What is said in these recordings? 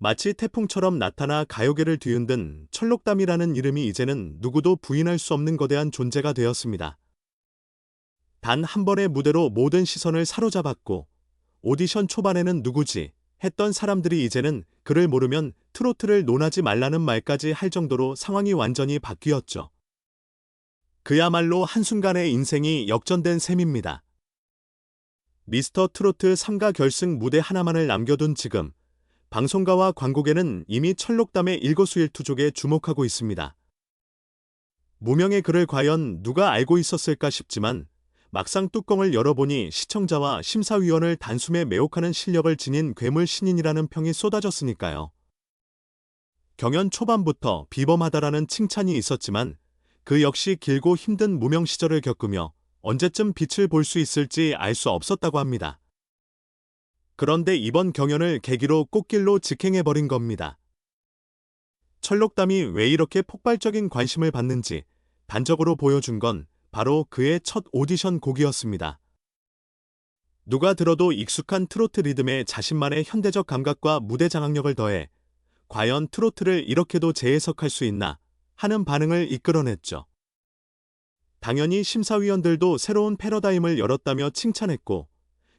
마치 태풍처럼 나타나 가요계를 뒤흔든 철록담이라는 이름이 이제는 누구도 부인할 수 없는 거대한 존재가 되었습니다. 단 한 번의 무대로 모든 시선을 사로잡았고 오디션 초반에는 누구지 했던 사람들이 이제는 그를 모르면 트로트를 논하지 말라는 말까지 할 정도로 상황이 완전히 바뀌었죠. 그야말로 한순간의 인생이 역전된 셈입니다. 미스터 트로트 3가 결승 무대 하나만을 남겨둔 지금 방송가와 광고계는 이미 철록담의 일거수일투족에 주목하고 있습니다. 무명의 글을 과연 누가 알고 있었을까 싶지만 막상 뚜껑을 열어보니 시청자와 심사위원을 단숨에 매혹하는 실력을 지닌 괴물 신인이라는 평이 쏟아졌으니까요. 경연 초반부터 비범하다라는 칭찬이 있었지만 그 역시 길고 힘든 무명 시절을 겪으며 언제쯤 빛을 볼 수 있을지 알 수 없었다고 합니다. 그런데 이번 경연을 계기로 꽃길로 직행해버린 겁니다. 철록담이 왜 이렇게 폭발적인 관심을 받는지 단적으로 보여준 건 바로 그의 첫 오디션 곡이었습니다. 누가 들어도 익숙한 트로트 리듬에 자신만의 현대적 감각과 무대 장악력을 더해 과연 트로트를 이렇게도 재해석할 수 있나 하는 반응을 이끌어냈죠. 당연히 심사위원들도 새로운 패러다임을 열었다며 칭찬했고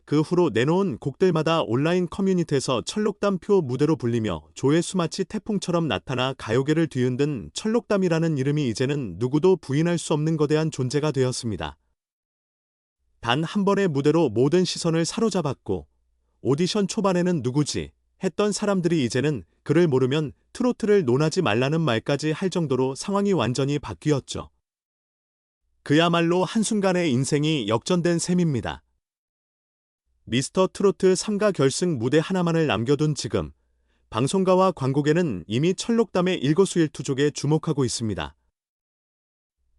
그 후로 내놓은 곡들마다 온라인 커뮤니티에서 철록담표 무대로 불리며 조회수 마치 태풍처럼 나타나 가요계를 뒤흔든 철록담이라는 이름이 이제는 누구도 부인할 수 없는 거대한 존재가 되었습니다. 단 한 번의 무대로 모든 시선을 사로잡았고 오디션 초반에는 누구지 했던 사람들이 이제는 그를 모르면 트로트를 논하지 말라는 말까지 할 정도로 상황이 완전히 바뀌었죠. 그야말로 한순간의 인생이 역전된 셈입니다. 미스터 트로트 3가 결승 무대 하나만을 남겨둔 지금 방송가와 광고계는 이미 철록담의 일거수일투족에 주목하고 있습니다.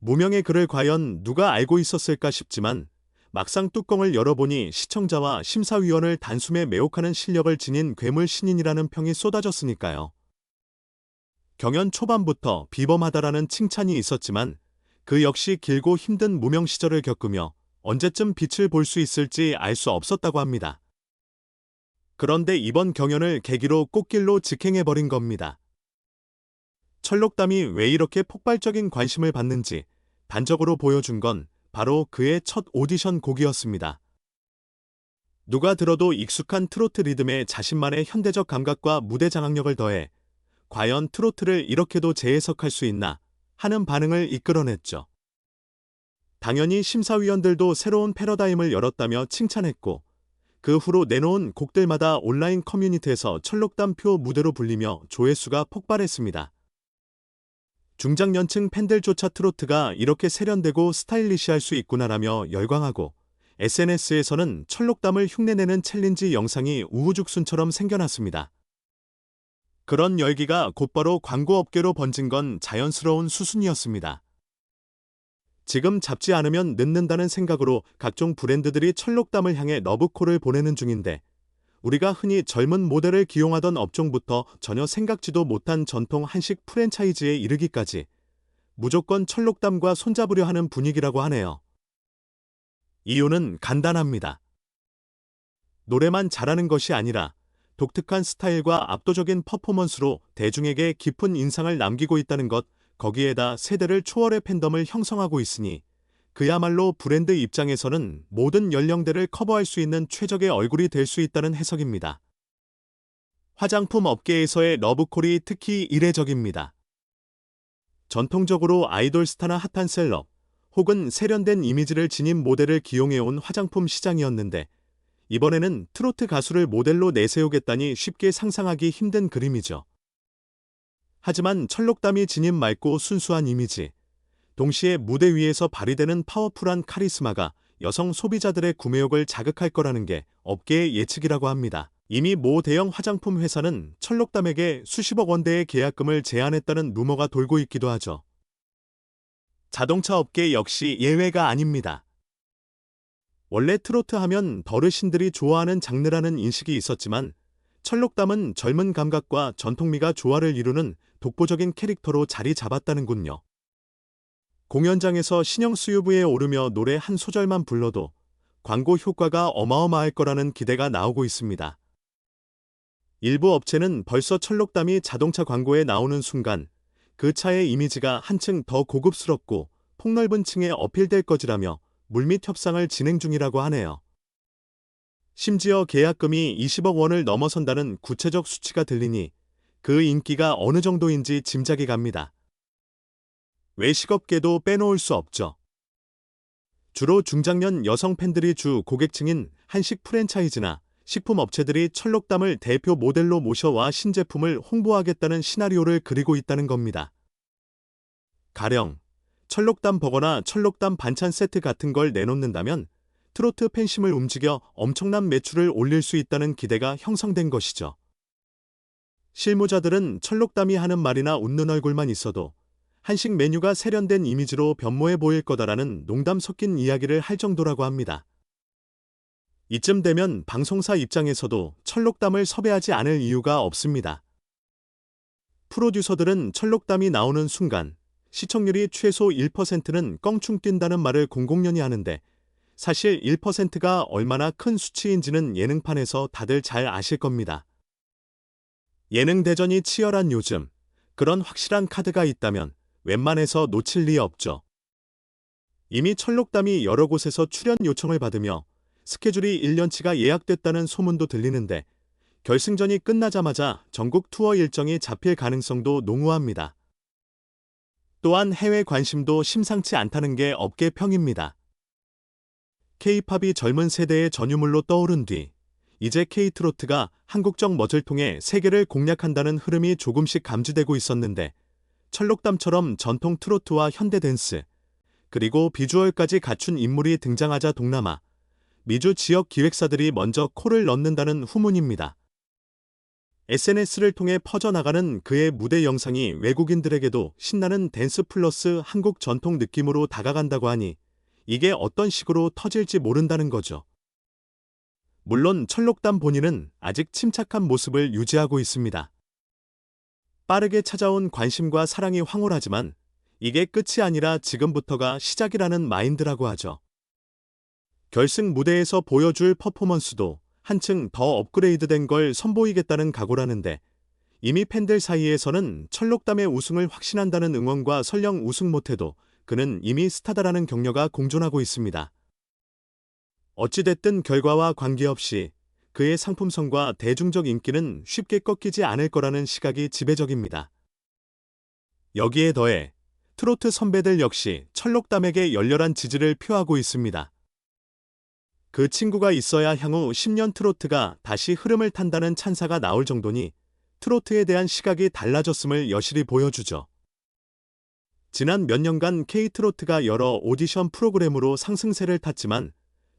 무명의 글을 과연 누가 알고 있었을까 싶지만 막상 뚜껑을 열어보니 시청자와 심사위원을 단숨에 매혹하는 실력을 지닌 괴물 신인이라는 평이 쏟아졌으니까요. 경연 초반부터 비범하다라는 칭찬이 있었지만 그 역시 길고 힘든 무명 시절을 겪으며 언제쯤 빛을 볼 수 있을지 알 수 없었다고 합니다. 그런데 이번 경연을 계기로 꽃길로 직행해버린 겁니다. 철록담이 왜 이렇게 폭발적인 관심을 받는지 단적으로 보여준 건 바로 그의 첫 오디션 곡이었습니다. 누가 들어도 익숙한 트로트 리듬에 자신만의 현대적 감각과 무대 장악력을 더해 과연 트로트를 이렇게도 재해석할 수 있나 하는 반응을 이끌어냈죠. 당연히 심사위원들도 새로운 패러다임을 열었다며 칭찬했고 그 후로 내놓은 곡들마다 온라인 커뮤니티에서 철록담표 무대로 불리며 조회수가 폭발했습니다. 중장년층 팬들조차 트로트가 이렇게 세련되고 스타일리시할 수 있구나라며 열광하고 SNS에서는 철록담을 흉내내는 챌린지 영상이 우후죽순처럼 생겨났습니다. 그런 열기가 곧바로 광고업계로 번진 건 자연스러운 수순이었습니다. 지금 잡지 않으면 늦는다는 생각으로 각종 브랜드들이 철록담을 향해 러브콜을 보내는 중인데 우리가 흔히 젊은 모델을 기용하던 업종부터 전혀 생각지도 못한 전통 한식 프랜차이즈에 이르기까지 무조건 철록담과 손잡으려 하는 분위기라고 하네요. 이유는 간단합니다. 노래만 잘하는 것이 아니라 독특한 스타일과 압도적인 퍼포먼스로 대중에게 깊은 인상을 남기고 있다는 것 거기에다 세대를 초월의 팬덤을 형성하고 있으니 그야말로 브랜드 입장에서는 모든 연령대를 커버할 수 있는 최적의 얼굴이 될 수 있다는 해석입니다. 화장품 업계에서의 러브콜이 특히 이례적입니다. 전통적으로 아이돌 스타나 핫한 셀럽 혹은 세련된 이미지를 지닌 모델을 기용해온 화장품 시장이었는데 이번에는 트로트 가수를 모델로 내세우겠다니 쉽게 상상하기 힘든 그림이죠. 하지만 철록담이 지닌 맑고 순수한 이미지, 동시에 무대 위에서 발휘되는 파워풀한 카리스마가 여성 소비자들의 구매욕을 자극할 거라는 게 업계의 예측이라고 합니다. 이미 모 대형 화장품 회사는 철록담에게 수십억 원대의 계약금을 제안했다는 루머가 돌고 있기도 하죠. 자동차 업계 역시 예외가 아닙니다. 원래 트로트 하면 어르신들이 좋아하는 장르라는 인식이 있었지만 철록담은 젊은 감각과 전통미가 조화를 이루는 독보적인 캐릭터로 자리 잡았다는군요. 공연장에서 신형 수유부에 오르며 노래 한 소절만 불러도 광고 효과가 어마어마할 거라는 기대가 나오고 있습니다. 일부 업체는 벌써 철록담이 자동차 광고에 나오는 순간 그 차의 이미지가 한층 더 고급스럽고 폭넓은 층에 어필될 것이라며 물밑 협상을 진행 중이라고 하네요. 심지어 계약금이 20억 원을 넘어선다는 구체적 수치가 들리니 그 인기가 어느 정도인지 짐작이 갑니다. 외식업계도 빼놓을 수 없죠. 주로 중장년 여성 팬들이 주 고객층인 한식 프랜차이즈나 식품 업체들이 철록담을 대표 모델로 모셔와 신제품을 홍보하겠다는 시나리오를 그리고 있다는 겁니다. 가령 철록담 버거나 철록담 반찬 세트 같은 걸 내놓는다면 트로트 팬심을 움직여 엄청난 매출을 올릴 수 있다는 기대가 형성된 것이죠. 실무자들은 철록담이 하는 말이나 웃는 얼굴만 있어도 한식 메뉴가 세련된 이미지로 변모해 보일 거다라는 농담 섞인 이야기를 할 정도라고 합니다. 이쯤 되면 방송사 입장에서도 철록담을 섭외하지 않을 이유가 없습니다. 프로듀서들은 철록담이 나오는 순간 시청률이 최소 1%는 껑충 뛴다는 말을 공공연히 하는데 사실 1%가 얼마나 큰 수치인지는 예능판에서 다들 잘 아실 겁니다. 예능 대전이 치열한 요즘 그런 확실한 카드가 있다면 웬만해서 놓칠 리 없죠. 이미 철록담이 여러 곳에서 출연 요청을 받으며 스케줄이 1년치가 예약됐다는 소문도 들리는데 결승전이 끝나자마자 전국 투어 일정이 잡힐 가능성도 농후합니다. 또한 해외 관심도 심상치 않다는 게 업계 평입니다. K-팝이 젊은 세대의 전유물로 떠오른 뒤 이제 K-트로트가 한국적 멋을 통해 세계를 공략한다는 흐름이 조금씩 감지되고 있었는데 철록담처럼 전통 트로트와 현대 댄스, 그리고 비주얼까지 갖춘 인물이 등장하자 동남아, 미주 지역 기획사들이 먼저 코를 넣는다는 후문입니다. SNS를 통해 퍼져나가는 그의 무대 영상이 외국인들에게도 신나는 댄스 플러스 한국 전통 느낌으로 다가간다고 하니 이게 어떤 식으로 터질지 모른다는 거죠. 물론 철록담 본인은 아직 침착한 모습을 유지하고 있습니다. 빠르게 찾아온 관심과 사랑이 황홀하지만 이게 끝이 아니라 지금부터가 시작이라는 마인드라고 하죠. 결승 무대에서 보여줄 퍼포먼스도 한층 더 업그레이드된 걸 선보이겠다는 각오라는데 이미 팬들 사이에서는 철록담의 우승을 확신한다는 응원과 설령 우승 못해도 그는 이미 스타다라는 격려가 공존하고 있습니다. 어찌됐든 결과와 관계없이 그의 상품성과 대중적 인기는 쉽게 꺾이지 않을 거라는 시각이 지배적입니다. 여기에 더해 트로트 선배들 역시 철록담에게 열렬한 지지를 표하고 있습니다. 그 친구가 있어야 향후 10년 트로트가 다시 흐름을 탄다는 찬사가 나올 정도니 트로트에 대한 시각이 달라졌음을 여실히 보여주죠. 지난 몇 년간 K트로트가 여러 오디션 프로그램으로 상승세를 탔지만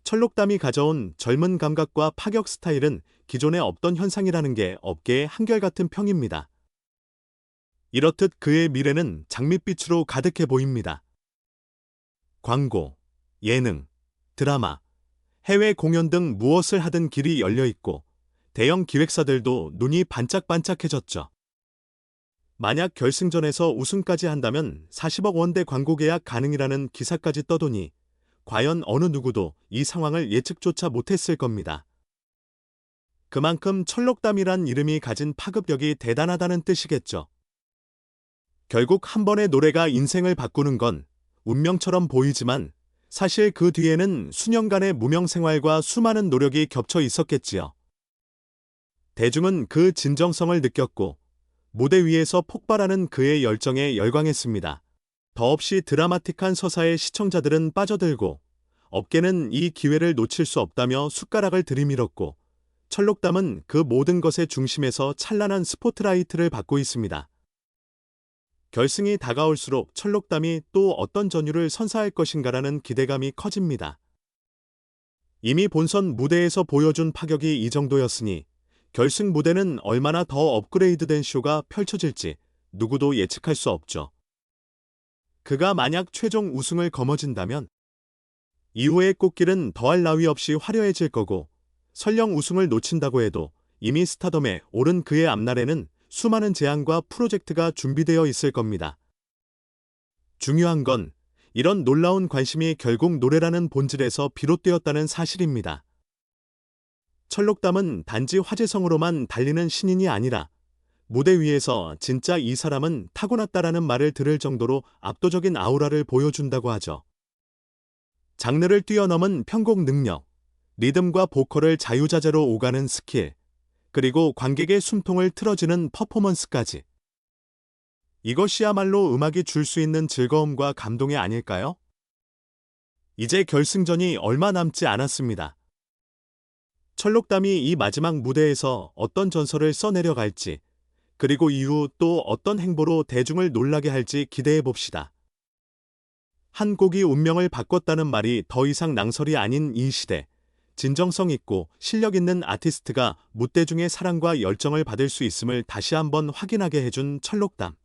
철록담이 가져온 젊은 감각과 파격 스타일은 기존에 없던 현상이라는 게 업계의 한결같은 평입니다. 이렇듯 그의 미래는 장밋빛으로 가득해 보입니다. 광고, 예능, 드라마, 해외 공연 등 무엇을 하든 길이 열려 있고 대형 기획사들도 눈이 반짝반짝해졌죠. 만약 결승전에서 우승까지 한다면 40억 원대 광고 계약 가능이라는 기사까지 떠도니 과연 어느 누구도 이 상황을 예측조차 못했을 겁니다. 그만큼 철록담이란 이름이 가진 파급력이 대단하다는 뜻이겠죠. 결국 한 번의 노래가 인생을 바꾸는 건 운명처럼 보이지만 사실 그 뒤에는 수년간의 무명 생활과 수많은 노력이 겹쳐 있었겠지요. 대중은 그 진정성을 느꼈고 무대 위에서 폭발하는 그의 열정에 열광했습니다. 더없이 드라마틱한 서사에 시청자들은 빠져들고 업계는 이 기회를 놓칠 수 없다며 숟가락을 들이밀었고 철록담은 그 모든 것의 중심에서 찬란한 스포트라이트를 받고 있습니다. 결승이 다가올수록 철록담이 또 어떤 전율을 선사할 것인가라는 기대감이 커집니다. 이미 본선 무대에서 보여준 파격이 이 정도였으니 결승 무대는 얼마나 더 업그레이드된 쇼가 펼쳐질지 누구도 예측할 수 없죠. 그가 만약 최종 우승을 거머쥔다면 이후의 꽃길은 더할 나위 없이 화려해질 거고 설령 우승을 놓친다고 해도 이미 스타덤에 오른 그의 앞날에는 수많은 제안과 프로젝트가 준비되어 있을 겁니다. 중요한 건 이런 놀라운 관심이 결국 노래라는 본질에서 비롯되었다는 사실입니다. 철록담은 단지 화제성으로만 달리는 신인이 아니라 무대 위에서 진짜 이 사람은 타고났다라는 말을 들을 정도로 압도적인 아우라를 보여준다고 하죠. 장르를 뛰어넘은 편곡 능력, 리듬과 보컬을 자유자재로 오가는 스킬, 그리고 관객의 숨통을 틀어주는 퍼포먼스까지. 이것이야말로 음악이 줄 수 있는 즐거움과 감동이 아닐까요? 이제 결승전이 얼마 남지 않았습니다. 철록담이 이 마지막 무대에서 어떤 전설을 써내려갈지, 그리고 이후 또 어떤 행보로 대중을 놀라게 할지 기대해 봅시다. 한 곡이 운명을 바꿨다는 말이 더 이상 낭설이 아닌 이 시대, 진정성 있고 실력 있는 아티스트가 무대중의 사랑과 열정을 받을 수 있음을 다시 한번 확인하게 해준 철록담.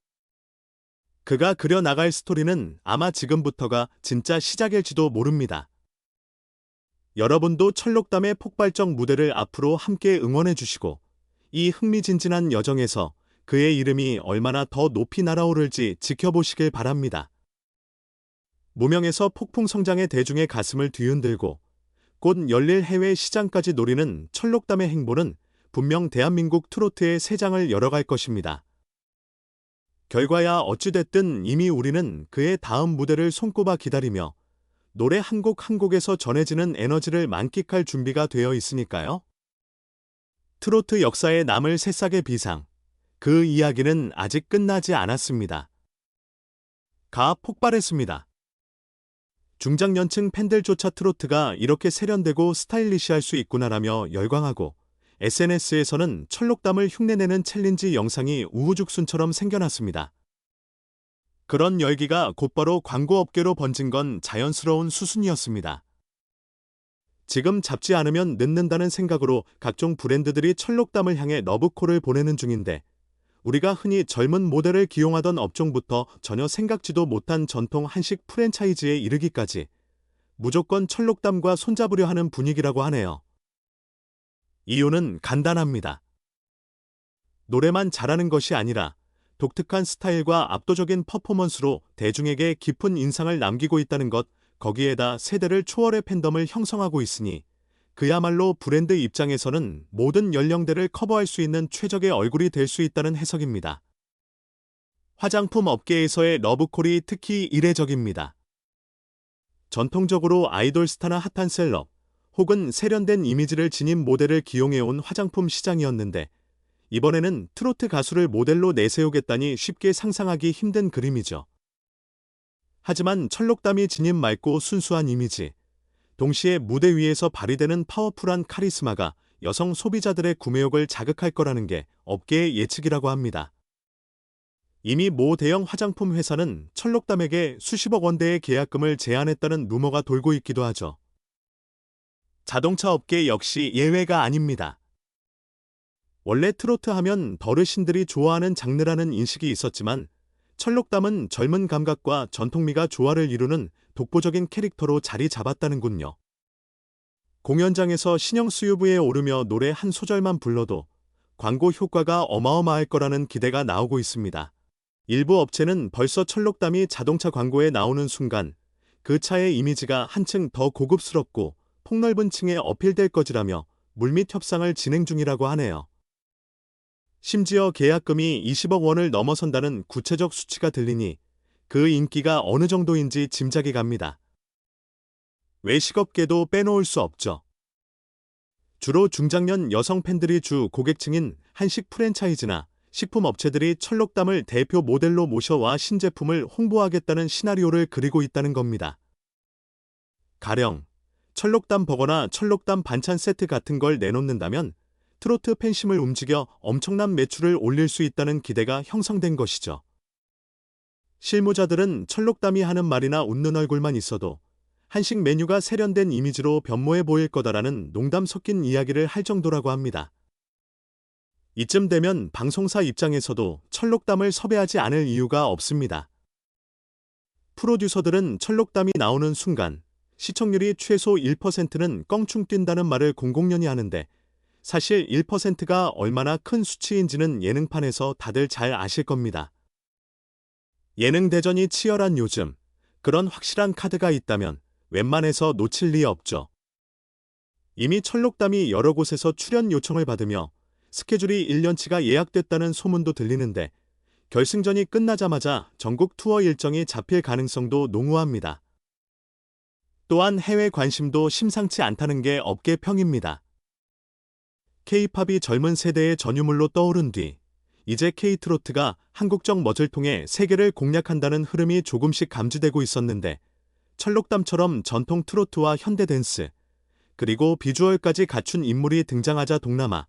그가 그려나갈 스토리는 아마 지금부터가 진짜 시작일지도 모릅니다. 여러분도 철록담의 폭발적 무대를 앞으로 함께 응원해 주시고 이 흥미진진한 여정에서 그의 이름이 얼마나 더 높이 날아오를지 지켜보시길 바랍니다. 무명에서 폭풍 성장의 대중의 가슴을 뒤흔들고 곧 열릴 해외 시장까지 노리는 철록담의 행보는 분명 대한민국 트로트의 새 장을 열어갈 것입니다. 결과야 어찌됐든 이미 우리는 그의 다음 무대를 손꼽아 기다리며 노래 한 곡 한 곡에서 전해지는 에너지를 만끽할 준비가 되어 있으니까요. 트로트 역사에 남을 새싹의 비상. 그 이야기는 아직 끝나지 않았습니다. 가 폭발했습니다. 중장년층 팬들조차 트로트가 이렇게 세련되고 스타일리시할 수 있구나라며 열광하고 SNS에서는 철록담을 흉내내는 챌린지 영상이 우후죽순처럼 생겨났습니다. 그런 열기가 곧바로 광고업계로 번진 건 자연스러운 수순이었습니다. 지금 잡지 않으면 늦는다는 생각으로 각종 브랜드들이 철록담을 향해 러브콜을 보내는 중인데 우리가 흔히 젊은 모델을 기용하던 업종부터 전혀 생각지도 못한 전통 한식 프랜차이즈에 이르기까지 무조건 철록담과 손잡으려 하는 분위기라고 하네요. 이유는 간단합니다. 노래만 잘하는 것이 아니라 독특한 스타일과 압도적인 퍼포먼스로 대중에게 깊은 인상을 남기고 있다는 것, 거기에다 세대를 초월의 팬덤을 형성하고 있으니 그야말로 브랜드 입장에서는 모든 연령대를 커버할 수 있는 최적의 얼굴이 될 수 있다는 해석입니다. 화장품 업계에서의 러브콜이 특히 이례적입니다. 전통적으로 아이돌 스타나 핫한 셀럽, 혹은 세련된 이미지를 지닌 모델을 기용해온 화장품 시장이었는데 이번에는 트로트 가수를 모델로 내세우겠다니 쉽게 상상하기 힘든 그림이죠. 하지만 철록담이 지닌 맑고 순수한 이미지, 동시에 무대 위에서 발휘되는 파워풀한 카리스마가 여성 소비자들의 구매욕을 자극할 거라는 게 업계의 예측이라고 합니다. 이미 모 대형 화장품 회사는 철록담에게 수십억 원대의 계약금을 제안했다는 루머가 돌고 있기도 하죠. 자동차 업계 역시 예외가 아닙니다. 원래 트로트 하면 어르신들이 좋아하는 장르라는 인식이 있었지만 철록담은 젊은 감각과 전통미가 조화를 이루는 독보적인 캐릭터로 자리 잡았다는군요. 공연장에서 신형 수유부에 오르며 노래 한 소절만 불러도 광고 효과가 어마어마할 거라는 기대가 나오고 있습니다. 일부 업체는 벌써 철록담이 자동차 광고에 나오는 순간 그 차의 이미지가 한층 더 고급스럽고 폭넓은 층에 어필될 것이라며 물밑 협상을 진행 중이라고 하네요. 심지어 계약금이 20억 원을 넘어선다는 구체적 수치가 들리니 그 인기가 어느 정도인지 짐작이 갑니다. 외식업계도 빼놓을 수 없죠. 주로 중장년 여성 팬들이 주 고객층인 한식 프랜차이즈나 식품 업체들이 철록담을 대표 모델로 모셔와 신제품을 홍보하겠다는 시나리오를 그리고 있다는 겁니다. 가령 철록담 버거나 철록담 반찬 세트 같은 걸 내놓는다면 트로트 팬심을 움직여 엄청난 매출을 올릴 수 있다는 기대가 형성된 것이죠. 실무자들은 철록담이 하는 말이나 웃는 얼굴만 있어도 한식 메뉴가 세련된 이미지로 변모해 보일 거다라는 농담 섞인 이야기를 할 정도라고 합니다. 이쯤 되면 방송사 입장에서도 철록담을 섭외하지 않을 이유가 없습니다. 프로듀서들은 철록담이 나오는 순간 시청률이 최소 1%는 껑충 뛴다는 말을 공공연히 하는데 사실 1%가 얼마나 큰 수치인지는 예능판에서 다들 잘 아실 겁니다. 예능 대전이 치열한 요즘 그런 확실한 카드가 있다면 웬만해서 놓칠 리 없죠. 이미 철록담이 여러 곳에서 출연 요청을 받으며 스케줄이 1년치가 예약됐다는 소문도 들리는데 결승전이 끝나자마자 전국 투어 일정이 잡힐 가능성도 농후합니다. 또한 해외 관심도 심상치 않다는 게 업계 평입니다. K-팝이 젊은 세대의 전유물로 떠오른 뒤 이제 K-트로트가 한국적 멋을 통해 세계를 공략한다는 흐름이 조금씩 감지되고 있었는데 철록담처럼 전통 트로트와 현대 댄스 그리고 비주얼까지 갖춘 인물이 등장하자 동남아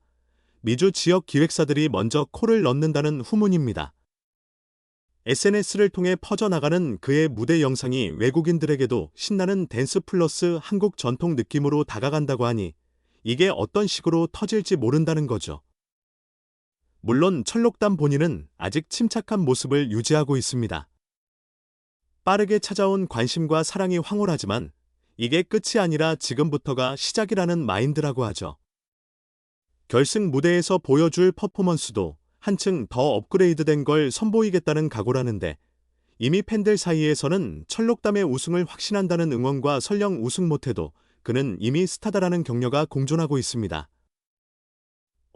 미주 지역 기획사들이 먼저 코를 넣는다는 후문입니다. SNS를 통해 퍼져나가는 그의 무대 영상이 외국인들에게도 신나는 댄스 플러스 한국 전통 느낌으로 다가간다고 하니 이게 어떤 식으로 터질지 모른다는 거죠. 물론 철록담 본인은 아직 침착한 모습을 유지하고 있습니다. 빠르게 찾아온 관심과 사랑이 황홀하지만 이게 끝이 아니라 지금부터가 시작이라는 마인드라고 하죠. 결승 무대에서 보여줄 퍼포먼스도 한층 더 업그레이드된 걸 선보이겠다는 각오라는데 이미 팬들 사이에서는 철록담의 우승을 확신한다는 응원과 설령 우승 못해도 그는 이미 스타다라는 격려가 공존하고 있습니다.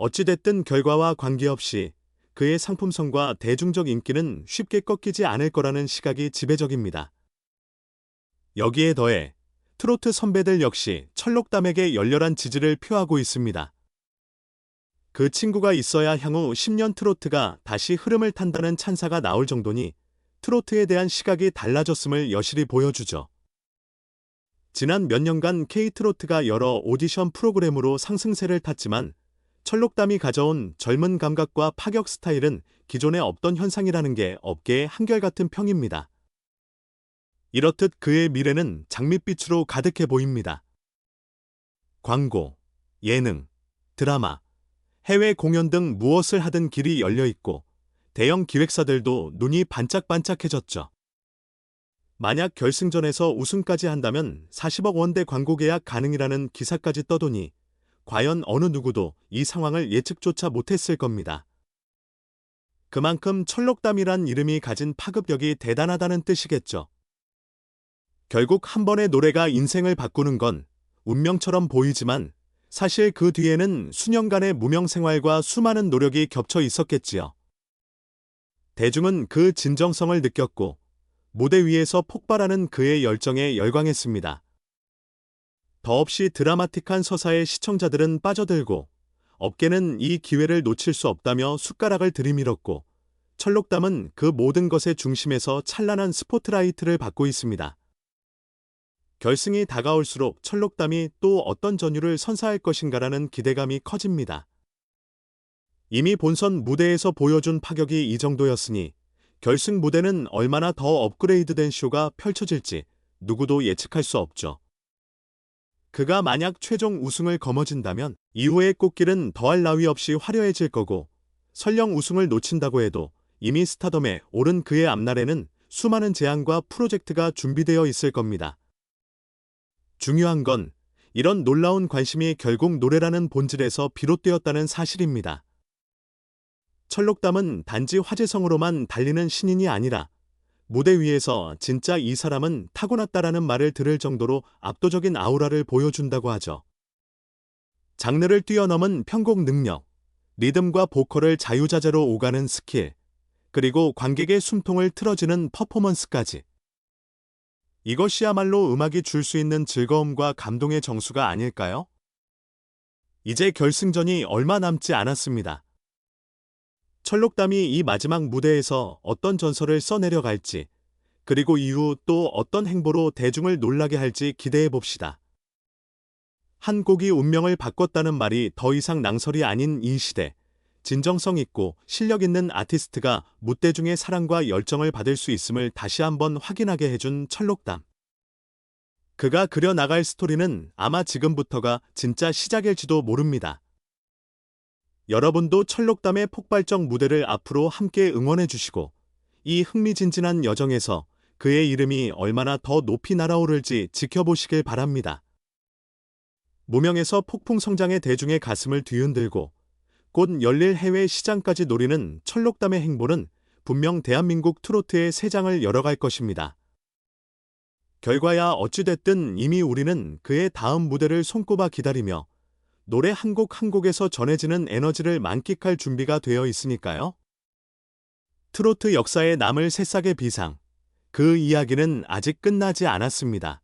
어찌됐든 결과와 관계없이 그의 상품성과 대중적 인기는 쉽게 꺾이지 않을 거라는 시각이 지배적입니다. 여기에 더해 트로트 선배들 역시 철록담에게 열렬한 지지를 표하고 있습니다. 그 친구가 있어야 향후 10년 트로트가 다시 흐름을 탄다는 찬사가 나올 정도니 트로트에 대한 시각이 달라졌음을 여실히 보여주죠. 지난 몇 년간 K-트로트가 여러 오디션 프로그램으로 상승세를 탔지만 철록담이 가져온 젊은 감각과 파격 스타일은 기존에 없던 현상이라는 게 업계의 한결같은 평입니다. 이렇듯 그의 미래는 장밋빛으로 가득해 보입니다. 광고, 예능, 드라마, 해외 공연 등 무엇을 하든 길이 열려 있고 대형 기획사들도 눈이 반짝반짝해졌죠. 만약 결승전에서 우승까지 한다면 40억 원대 광고 계약 가능이라는 기사까지 떠도니 과연 어느 누구도 이 상황을 예측조차 못했을 겁니다. 그만큼 철록담이란 이름이 가진 파급력이 대단하다는 뜻이겠죠. 결국 한 번의 노래가 인생을 바꾸는 건 운명처럼 보이지만 사실 그 뒤에는 수년간의 무명 생활과 수많은 노력이 겹쳐 있었겠지요. 대중은 그 진정성을 느꼈고 무대 위에서 폭발하는 그의 열정에 열광했습니다. 더없이 드라마틱한 서사에 시청자들은 빠져들고 업계는 이 기회를 놓칠 수 없다며 숟가락을 들이밀었고 철록담은 그 모든 것의 중심에서 찬란한 스포트라이트를 받고 있습니다. 결승이 다가올수록 철록담이 또 어떤 전율을 선사할 것인가라는 기대감이 커집니다. 이미 본선 무대에서 보여준 파격이 이 정도였으니 결승 무대는 얼마나 더 업그레이드된 쇼가 펼쳐질지 누구도 예측할 수 없죠. 그가 만약 최종 우승을 거머쥔다면 이후의 꽃길은 더할 나위 없이 화려해질 거고 설령 우승을 놓친다고 해도 이미 스타덤에 오른 그의 앞날에는 수많은 제안과 프로젝트가 준비되어 있을 겁니다. 중요한 건 이런 놀라운 관심이 결국 노래라는 본질에서 비롯되었다는 사실입니다. 철록담은 단지 화제성으로만 달리는 신인이 아니라 무대 위에서 진짜 이 사람은 타고났다라는 말을 들을 정도로 압도적인 아우라를 보여준다고 하죠. 장르를 뛰어넘은 편곡 능력, 리듬과 보컬을 자유자재로 오가는 스킬, 그리고 관객의 숨통을 틀어지는 퍼포먼스까지. 이것이야말로 음악이 줄 수 있는 즐거움과 감동의 정수가 아닐까요? 이제 결승전이 얼마 남지 않았습니다. 철록담이 이 마지막 무대에서 어떤 전설을 써내려갈지, 그리고 이후 또 어떤 행보로 대중을 놀라게 할지 기대해 봅시다. 한 곡이 운명을 바꿨다는 말이 더 이상 낭설이 아닌 이 시대, 진정성 있고 실력 있는 아티스트가 무대중의 사랑과 열정을 받을 수 있음을 다시 한번 확인하게 해준 철록담. 그가 그려나갈 스토리는 아마 지금부터가 진짜 시작일지도 모릅니다. 여러분도 철록담의 폭발적 무대를 앞으로 함께 응원해 주시고 이 흥미진진한 여정에서 그의 이름이 얼마나 더 높이 날아오를지 지켜보시길 바랍니다. 무명에서 폭풍 성장의 대중의 가슴을 뒤흔들고 곧 열릴 해외 시장까지 노리는 철록담의 행보는 분명 대한민국 트로트의 새 장을 열어갈 것입니다. 결과야 어찌됐든 이미 우리는 그의 다음 무대를 손꼽아 기다리며 노래 한 곡 한 곡에서 전해지는 에너지를 만끽할 준비가 되어 있으니까요. 트로트 역사에 남을 새싹의 비상. 그 이야기는 아직 끝나지 않았습니다.